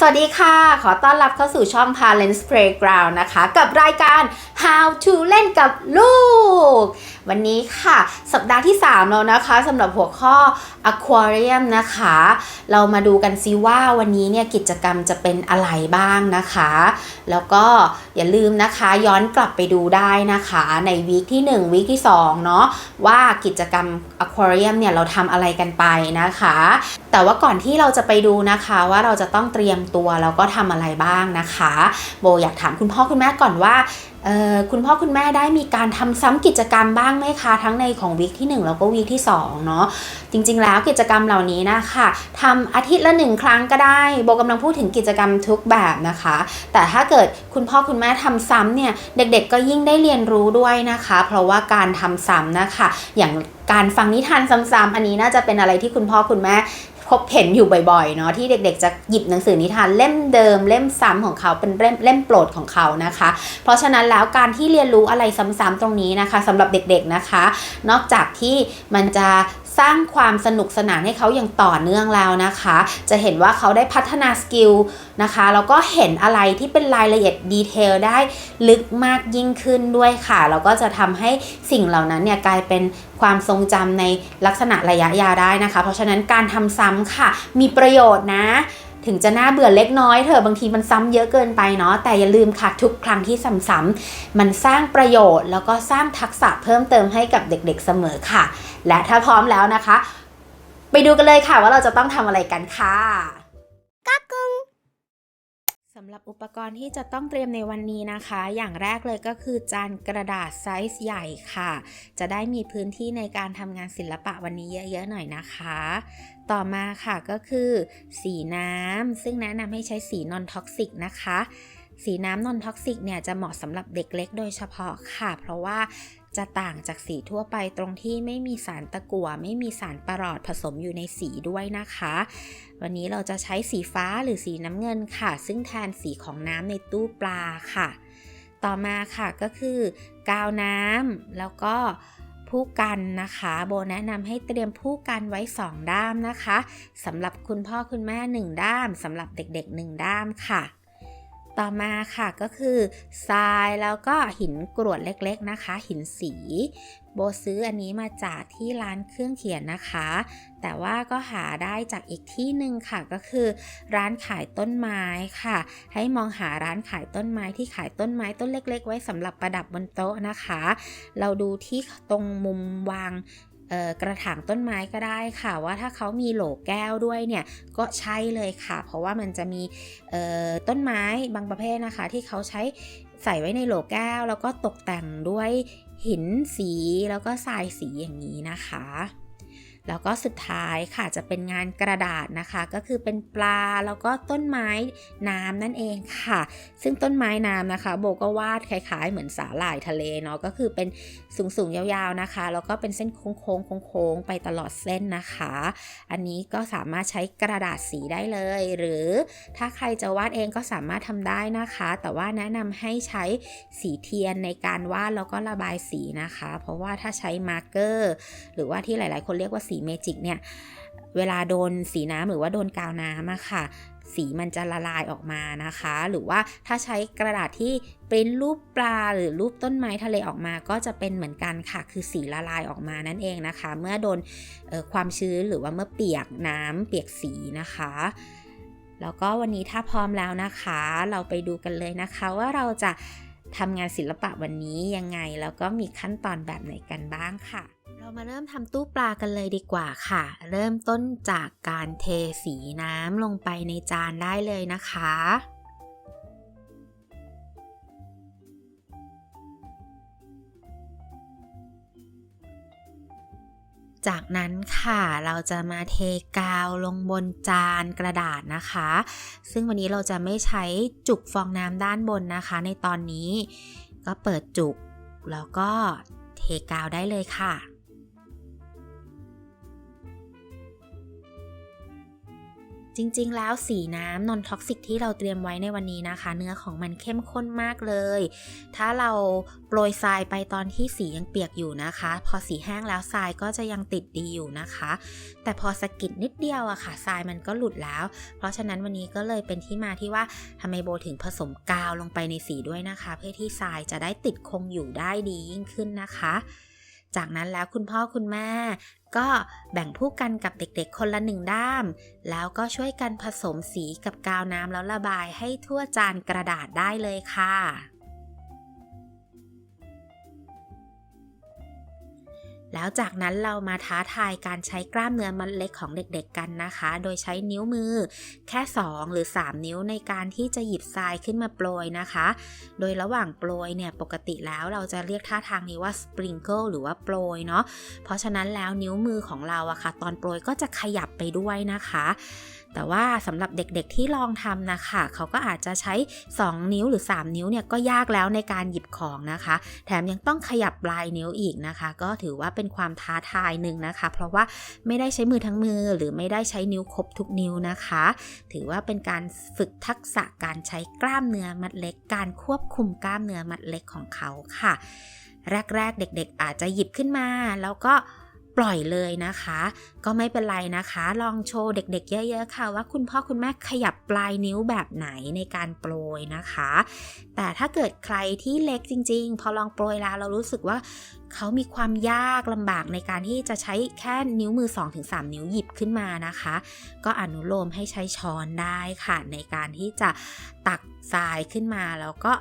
สวัสดีค่ะ ขอต้อนรับเข้าสู่ช่อง Parents Playground นะคะ กับรายการ How to เล่นกับลูก วันนี้ค่ะ สัปดาห์ที่ 3 แล้วนะคะสำหรับหัวข้อ Aquarium นะคะ เรามาดูกันซิว่าวันนี้เนี่ยกิจกรรมจะเป็นอะไรบ้างนะคะ แล้วก็ อย่าลืมนะคะย้อนกลับไปดูได้นะคะในวีคที่ 1 วีคที่2เนาะว่ากิจกรรม Aquarium เนี่ยเราทำอะไรกันไปนะคะ แต่ว่าก่อนที่เราจะไปดูนะคะว่าเราจะต้องเตรียมตัวแล้วก็ทำอะไรบ้างนะคะ โบอยากถามคุณพ่อคุณแม่ก่อนว่าคุณพ่อคุณแม่ได้มีการทำซ้ำกิจกรรมบ้างไหมคะ ทั้งในของวีคที่ 1 แล้วก็วีคที่2เนาะจริง ๆ แล้วกิจกรรมเหล่านี้นะคะทำอาทิตย์ละหนึ่งครั้งก็ได้โบกำลังพูดถึงกิจกรรมทุกแบบนะคะ แต่ถ้าเกิดคุณพ่อคุณแม่ทำซ้ำเนี่ยเด็กๆ ก็ยิ่งได้เรียนรู้ด้วยนะคะ เพราะว่าการทำซ้ำนะคะ อย่างการฟังนิทานซ้ำๆอันนี้น่าจะเป็นอะไรที่คุณพ่อคุณแม่ พบเห็นอยู่บ่อยๆเนาะที่เด็กๆ จะหยิบหนังสือนิทานเล่มเดิม เล่มซ้ำของเขาเป็นเล่มเล่มโปรดของเขานะคะ เพราะฉะนั้นแล้วการที่เรียนรู้อะไรซ้ำๆตรงนี้นะคะสำหรับเด็กๆนะคะ นอกจากที่มันจะ สร้างความสนุกสนานให้เขาอย่างต่อเนื่องแล้วนะคะ จะเห็นว่าเขาได้พัฒนาสกิลนะคะแล้วก็เห็นอะไรที่เป็นรายละเอียดดีเทลได้ลึกมากยิ่งขึ้นด้วยค่ะแล้วก็จะทำให้สิ่งเหล่านั้นเนี่ยกลายเป็นความทรงจำในลักษณะระยะยาวได้นะคะ เพราะฉะนั้นการทำซ้ำค่ะ มีประโยชน์นะ ถึงจะน่าเบื่อเล็กน้อยเถอะบางทีมันซ้ำเยอะเกินไปเนาะแต่อย่าลืมค่ะทุกครั้งที่ซ้ำๆมันสร้างประโยชน์ แล้วก็สร้างทักษะเพิ่มเติมให้กับเด็กๆเสมอค่ะ และถ้าพร้อมแล้วนะคะ ไปดูกันเลยค่ะว่าเราจะต้องทำอะไรกันค่ะ สำหรับอุปกรณ์ที่จะต้องเตรียมในวันนี้นะคะ อย่างแรกเลยก็คือจานกระดาษไซส์ใหญ่ค่ะ จะได้มีพื้นที่ในการทำงานศิลปะวันนี้เยอะๆหน่อยนะคะ ต่อมาค่ะก็คือ สีน้ำซึ่งแนะนำให้ใช้สีนอนท็อกซิกนะคะ สีน้ำนอนท็อกซิกเนี่ยจะเหมาะสำหรับเด็กเล็กโดยเฉพาะค่ะ เพราะว่า จะต่างจากสีทั่วไปตรงที่ไม่มีสารตะกั่วไม่มีสารประหลอดผสมอยู่ในสีด้วยนะคะ วันนี้เราจะใช้สีฟ้าหรือสีน้ำเงินค่ะ ซึ่งแทนสีของน้ำในตู้ปลาค่ะ ต่อมาค่ะก็คือกาวน้ำแล้วก็ผู้กันนะคะ โบแนะนำให้เตรียมผู้กันไว้ 2 ด้ามนะคะสำหรับคุณพ่อคุณแม่ 1 ด้ามสำหรับเด็กๆ 1 ด้ามค่ะ ต่อมาค่ะก็คือทรายแล้วก็หินกรวดเล็กๆนะคะ หินสี โบซื้ออันนี้มาจากที่ร้านเครื่องเขียนนะคะ แต่ว่าก็หาได้จากอีกที่หนึ่งค่ะก็คือ ร้านขายต้นไม้ค่ะ ให้มองหาร้านขายต้นไม้ที่ขายต้นไม้ต้นเล็ก ๆ ไว้สำหรับประดับบนโต๊ะนะคะ เราดูที่ตรงมุมวาง กระถางต้นไม้ก็ได้ค่ะ ว่าถ้าเขามีโหลแก้วด้วยเนี่ยก็ใช่เลยค่ะ เพราะว่ามันจะมีต้นไม้บางประเภทนะคะ ที่เขาใช้ใส่ไว้ในโหลแก้ว แล้วก็ตกแต่งด้วยหินสีแล้วก็ทรายสีอย่างนี้นะคะ แล้วก็สุดท้ายค่ะจะเป็นงานกระดาษนะคะ ก็คือเป็นปลาแล้วก็ต้นไม้น้ำนั่นเองค่ะ ซึ่งต้นไม้น้ำนะคะ โบก็วาดคล้าย ๆ เหมือนสาหร่ายทะเลเนาะก็คือเป็นสูงๆยาวๆนะคะ แล้วก็เป็นเส้นโค้งๆโค้งๆไปตลอดเส้นนะคะ อันนี้ก็สามารถใช้กระดาษสีได้เลย หรือถ้าใครจะวาดเองก็สามารถทำได้นะคะ แต่ว่าแนะนำให้ใช้สีเทียนในการวาดแล้วก็ระบายสีนะคะ เพราะว่าถ้าใช้มาร์กเกอร์ หรือว่าที่หลายๆ คนเรียกว่าสีเมจิกเนี่ย เวลาโดนสีน้ำหรือว่าโดนกาวน้ำอะค่ะ สีมันจะละลายออกมานะคะ หรือว่าถ้าใช้กระดาษที่เป็นรูปปลาหรือรูปต้นไม้ทะเลออกมาก็จะเป็นเหมือนกันค่ะ คือสีละลายออกมานั่นเองนะคะ เมื่อโดนความชื้นหรือว่าเมื่อเปียกน้ำเปียกสีนะคะแล้วก็วันนี้ถ้าพร้อมแล้วนะคะ เราไปดูกันเลยนะคะว่าเราจะทำงานศิลปะวันนี้ยังไง แล้วก็มีขั้นตอนแบบไหนกันบ้างค่ะ เรามาเริ่มทำตู้ปลากันเลยดีกว่าค่ะ เริ่มต้นจากการเทสีน้ำลงไปในจานได้เลยนะคะ จากนั้นค่ะเราจะมาเทกาวลงบนจานกระดาษนะคะ ซึ่งวันนี้เราจะไม่ใช้จุกฟองน้ำด้านบนนะคะ ในตอนนี้ก็เปิดจุกแล้วก็เทกาวได้เลยค่ะ จริงๆ แล้วสีน้ำนอนท็อกซิกที่เราเตรียมไว้ในวันนี้นะคะ เนื้อของมันเข้มข้นมากเลย ถ้าเราโปรยทรายไปตอนที่สียังเปียกอยู่นะคะ พอสีแห้งแล้วทรายก็จะยังติดดีอยู่นะคะ แต่พอสะกิดนิดเดียวอะค่ะทรายมันก็หลุดแล้ว เพราะฉะนั้นวันนี้ก็เลยเป็นที่มาที่ว่าทำไมโบถึงผสมกาวลงไปในสีด้วยนะคะ เพื่อที่ทรายจะได้ติดคงอยู่ได้ดียิ่งขึ้นนะคะ จากนั้นแล้วคุณพ่อคุณแม่ก็แบ่งผู้กันกับเด็กๆ คนละหนึ่งด้าม แล้วก็ช่วยกันผสมสีกับกาวน้ำแล้วระบายให้ทั่วจานกระดาษได้เลยค่ะ แล้วจากนั้นเรามาท้าทายการใช้กล้ามเนื้อมัดเล็กของเด็กๆกันนะคะ โดยใช้นิ้วมือแค่ 2 หรือ 3 นิ้วในการที่จะหยิบทรายขึ้นมาโปรยนะคะ โดยระหว่างโปรยเนี่ยปกติแล้วเราจะเรียกท่าทางนี้ว่า sprinkle หรือว่าโปรยเนาะ เพราะฉะนั้นแล้วนิ้วมือของเราอะค่ะ ตอนโปรยก็จะขยับไปด้วยนะคะ แต่ว่าสำหรับเด็กๆที่ลองทำนะคะเขาก็อาจจะใช้ 2 นิ้วหรือ 3 นิ้วเนี่ยก็ยากแล้วในการหยิบของนะคะ แถมยังต้องขยับปลายนิ้วอีกนะคะ ก็ถือว่าเป็นความท้าทายหนึ่งนะคะ เพราะว่าไม่ได้ใช้มือทั้งมือ หรือไม่ได้ใช้นิ้วครบทุกนิ้วนะคะ ถือว่าเป็นการฝึกทักษะการใช้กล้ามเนื้อมัดเล็ก การควบคุมกล้ามเนื้อมัดเล็กของเขาค่ะ แรกๆ เด็กๆ อาจจะหยิบขึ้นมาแล้วก็ ปล่อยเลยนะคะ ก็ไม่เป็นไรนะคะ ลองโชว์เด็กๆ เยอะ ๆ ค่ะ ว่าคุณพ่อคุณแม่ขยับปลายนิ้วแบบไหนในการโปรยนะคะ แต่ถ้าเกิดใครที่เล็กจริง ๆ พอลองโปรยแล้วเรารู้สึกว่าเขามีความยากลำบากในการที่จะใช้แค่นิ้วมือ 2-3 นิ้วหยิบขึ้นมานะคะ ก็อนุโลมให้ใช้ช้อนได้ค่ะ ในการที่จะตักทรายขึ้นมาแล้วก็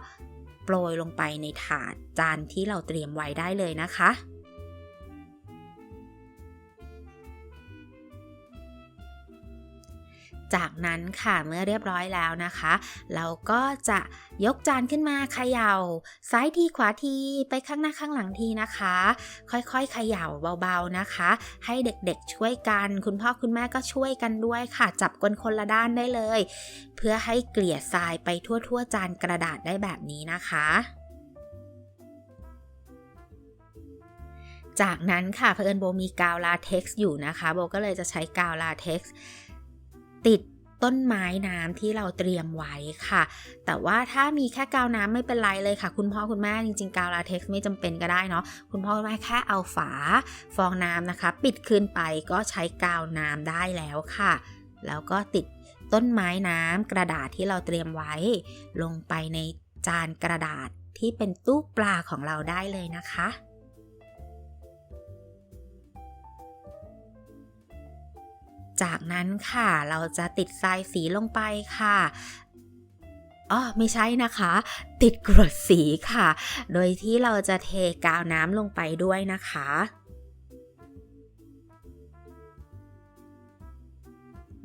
โปรยลงไปในถาดจานที่เราเตรียมไว้ได้เลยนะคะ จากนั้นค่ะเมื่อเรียบร้อยแล้วนะคะ เราก็จะยกจานขึ้นมาเขยา่า ซ้ายทีขวาทีไปข้างหน้าข้างหลังทีนะคะ ค่อยๆเขย่าเบาๆนะคะ ให้เด็กๆช่วยกัน คุณพ่อคุณแม่ก็ช่วยกันด้วยค่ะ จับกลคนละด้านได้เลย เพื่อให้เกลี่ยทรายไปทั่วๆ จานกระดาษได้แบบนี้นะคะจากนั้นค่ะเพอิญโบมีกาวลาเท็กซ์อยู่นะคะ โบก็เลยจะใช้กาวลาเท็กซ์ ติดต้นไม้น้ำที่เราเตรียมไว้ค่ะ แต่ว่าถ้ามีแค่กาวน้ำไม่เป็นไรเลยค่ะ คุณพ่อคุณแม่จริงๆ กาวลาเท็กซ์ไม่จำเป็นก็ได้เนาะ คุณพ่อคุณแม่แค่เอาฝาฟองน้ำนะคะ ปิดขึ้นไปก็ใช้กาวน้ำได้แล้วค่ะ แล้วก็ติดต้นไม้น้ำกระดาษที่เราเตรียมไว้ ลงไปในจานกระดาษที่เป็นตู้ปลาของเราได้เลยนะคะ จากนั้นค่ะ เราจะติดทรายสีลงไปค่ะอ๋อไม่ใช่นะคะ ติดกรดสีค่ะ โดยที่เราจะเทกาวน้ำลงไปด้วยนะคะ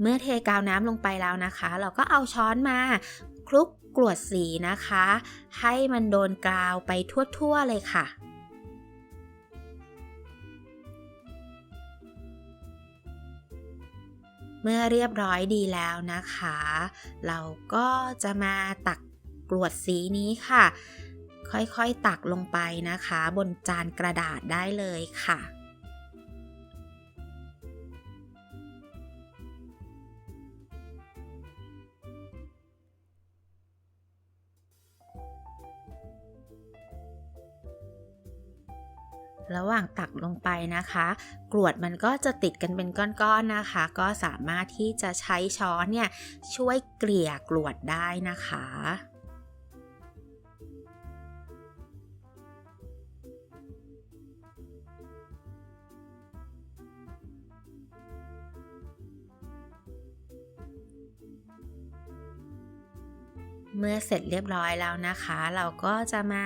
เมื่อเทกาวน้ำลงไปแล้วนะคะ เราก็เอาช้อนมาคลุกกรวดสีนะคะ ให้มันโดนกาวไปทั่วๆเลยค่ะ เมื่อเรียบร้อยดีแล้วนะคะ เราก็จะมาตักกรวดสีนี้ค่ะ ค่อยๆตักลงไปนะคะ บนจานกระดาษได้เลยค่ะ ระหว่างตักลงไปนะคะ กรวดมันก็จะติดกันเป็นก้อนๆนะคะ ก็สามารถที่จะใช้ช้อนเนี่ยช่วยเกลี่ยกรวดได้นะคะเมื่อเสร็จเรียบร้อยแล้วนะคะ เราก็จะมา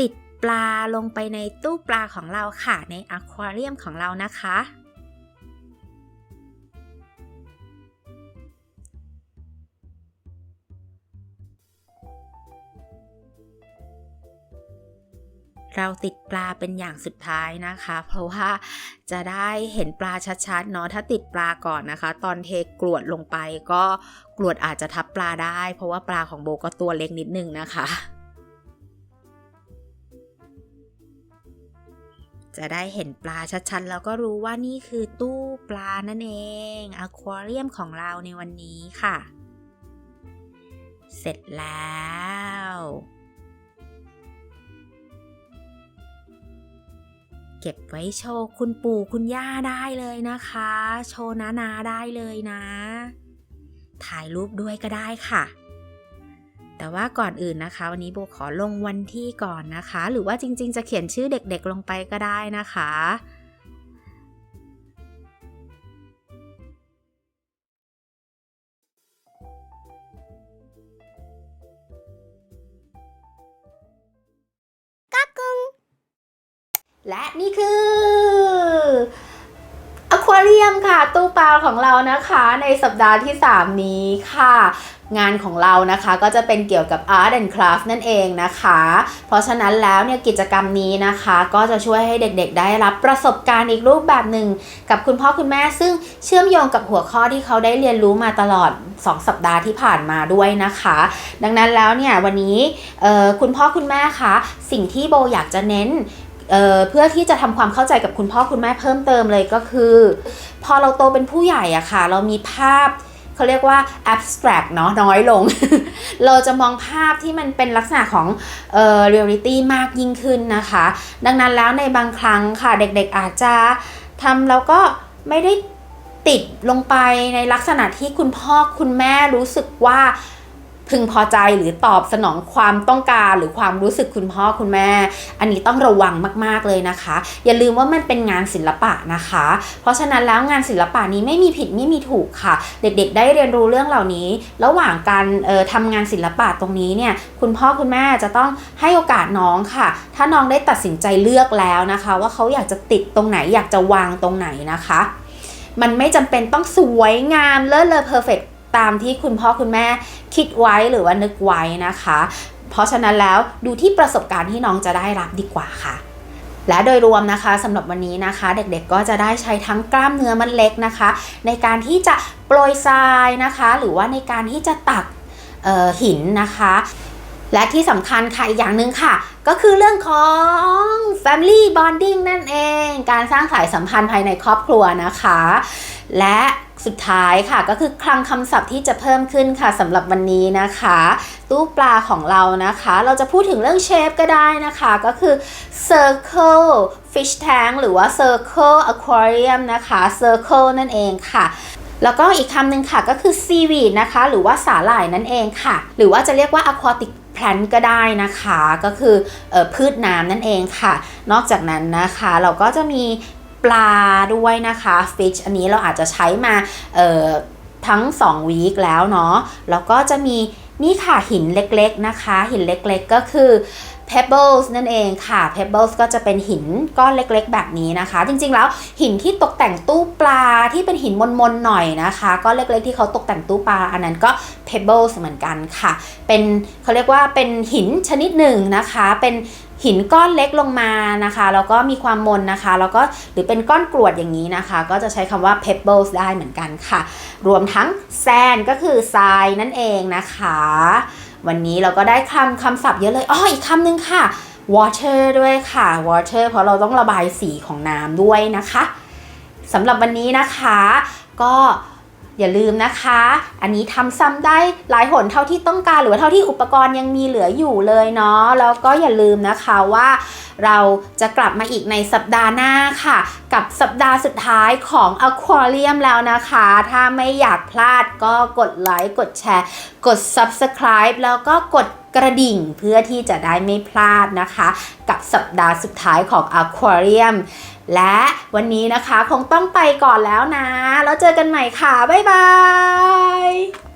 ติด ปลาลงไปในตู้ปลาของเราค่ะ ในอควาเรียมของเรานะคะ เราติดปลาเป็นอย่างสุดท้ายนะคะ เพราะว่าจะได้เห็นปลาชัดๆเนาะถ้าติดปลาก่อนนะคะ ตอนเทกรวดลงไปก็กรวดอาจจะทับปลาได้ เพราะว่าปลาของโบก็ตัวเล็กนิดนึงนะคะ จะได้เห็นปลาชัดๆ แล้วก็รู้ว่านี่คือตู้ปลานั่นเองอควาเรียมของเราในวันนี้ค่ะ เสร็จแล้ว เก็บไว้โชว์คุณปู่คุณย่าได้เลยนะคะ โชว์นานาได้เลยนะ ถ่ายรูปด้วยก็ได้ค่ะ แต่ว่าก่อนอื่นนะคะ วันนี้โบขอลงวันที่ก่อนนะคะ หรือว่าจริง ๆ จะเขียนชื่อเด็กๆลงไปก็ได้นะคะและนี่คือ เรียมค่ะตู้ปลาของเรานะคะในสัปดาห์ที่ 3 นี้ค่ะ งานของเรานะคะก็จะเป็นเกี่ยวกับ Art and Craft นั่นเองนะคะ เพราะฉะนั้นแล้วเนี่ยกิจกรรมนี้นะคะ ก็จะช่วยให้เด็กๆ ได้รับประสบการณ์อีกรูปแบบหนึ่ง กับคุณพ่อคุณแม่ ซึ่งเชื่อมโยงกับหัวข้อที่เขาได้เรียนรู้มาตลอด 2 สัปดาห์ที่ผ่านมาด้วยนะคะ ดังนั้นแล้วเนี่ยวันนี้คุณพ่อคุณแม่คะสิ่งที่โบอยากจะเน้น เเพื่อที่จะทำความเข้าใจกับคุณพ่อคุณแม่เพิ่มเติมเลยก็คือ พอเราโตเป็นผู้ใหญ่อะค่ะ เรามีภาพเขาเรียกว่า abstract เนาะน้อยลง เราจะมองภาพที่มันเป็นลักษณะของเอ่อ reality มากยิ่งขึ้นนะคะ ดังนั้นแล้วในบางครั้งค่ะเด็กๆอาจจะทำแล้วก็ไม่ได้ติดลงไปในลักษณะที่คุณพ่อคุณแม่รู้สึกว่า พึงพอใจหรือตอบสนองความต้องการหรือความรู้สึกคุณพ่อคุณแม่ อันนี้ต้องระวังมาก ๆเลยนะคะ อย่าลืมว่ามันเป็นงานศิลปะนะคะ เพราะฉะนั้นแล้วงานศิลปะนี้ไม่มีผิดไม่มีถูกค่ะ เด็กๆ ได้เรียนรู้เรื่องเหล่านี้ ระหว่างการออทำงานศิลปะตรงนี้เนี่ยคุณพ่อคุณแม่จะต้องให้โอกาสน้องค่ะ ถ้าน้องได้ตัดสินใจเลือกแล้วนะคะ ว่าเขาอยากจะติดตรงไหนอยากจะวางตรงไหนนะคะ มันไม่จำเป็นต้องสวยงามเลิศเลอเพอร์เฟก ตามที่คุณพ่อคุณแม่คิดไว้หรือว่านึกไว้นะคะ เพราะฉะนั้นแล้วดูที่ประสบการณ์ที่น้องจะได้รับดีกว่าค่ะและโดยรวมนะคะสำหรับวันนี้นะคะ เด็กๆก็จะได้ใช้ทั้งกล้ามเนื้อมัดเล็กนะคะ ในการที่จะโปรยทรายนะคะ หรือว่าในการที่จะตักหินนะคะ และที่สำคัญค่ะอีกอย่างหนึ่งค่ะ ก็คือเรื่องของ family bonding นั่นเอง การสร้างสายสัมพันธ์ภายในครอบครัวนะคะ และ สุดท้ายค่ะก็คือคลังคำศัพท์ที่จะเพิ่มขึ้นค่ะสำหรับวันนี้นะคะ ตู้ปลาของเรานะคะ เราจะพูดถึงเรื่องเชฟก็ได้นะคะ ก็คือ circle fish tank หรือว่า circle aquarium นะคะ circle นั่นเองค่ะแล้วก็อีกคำหนึ่งค่ะก็คือ seaweed นะคะ หรือว่าสาหร่ายนั่นเองค่ะ หรือว่าจะเรียกว่า aquatic plant ก็ได้นะคะ ก็คือออพืชน้ำนั่นเองค่ะ นอกจากนั้นนะคะ เราก็จะมี ปลาด้วยนะคะ fish อันนี้เราอาจจะใช้มาทั้ง 2 วีคแล้วเนาะแล้วก็จะมีนี่ค่ะหินเล็กๆนะคะ หินเล็กๆก็คือ pebbles นั่นเองค่ะ pebbles ก็จะเป็นหินก้อนเล็กๆ แบบนี้นะคะ จริงๆแล้วหินที่ตกแต่งตู้ปลาที่เป็นหินมนๆหน่อยนะคะ ก้อนเล็กๆที่เขาตกแต่งตู้ปลา อันนั้นก็ pebbles เหมือนกันค่ะ เป็นเขาเรียกว่าเป็นหินชนิดหนึ่งนะคะ เป็นหินก้อนเล็กลงมานะคะ แล้วก็มีความมนนะคะ แล้วก็หรือเป็นก้อนกรวดอย่างนี้นะคะ ก็จะใช้คำว่า pebbles ได้เหมือนกันค่ะ รวมทั้ง sand ก็คือทรายนั่นเองนะคะ วันนี้เราก็ได้คำคำศัพท์เยอะเลยอ้ออีกคำหนึ่งค่ะ water ด้วยค่ะ water เพราะเราต้องระบายสีของน้ำด้วยนะคะสำหรับวันนี้นะคะ ก็ อย่าลืมนะคะ อันนี้ทำซ้ำได้หลายหนเท่าที่ต้องการหรือว่าเท่าที่อุปกรณ์ยังมีเหลืออยู่เลยเนาะแล้วก็อย่าลืมนะคะว่าเราจะกลับมาอีกในสัปดาห์หน้าค่ะ กับสัปดาห์สุดท้ายของ Aquarium แล้วนะคะ ถ้าไม่อยากพลาดก็กดไลค์กดแชร์ กด Subscribe แล้วก็กดกระดิ่งเพื่อที่จะได้ไม่พลาดนะคะ กับสัปดาห์สุดท้ายของ Aquarium และวันนี้นะคะคงต้องไปก่อนแล้วนะ แล้วเจอกันใหม่ค่ะ บ๊ายบาย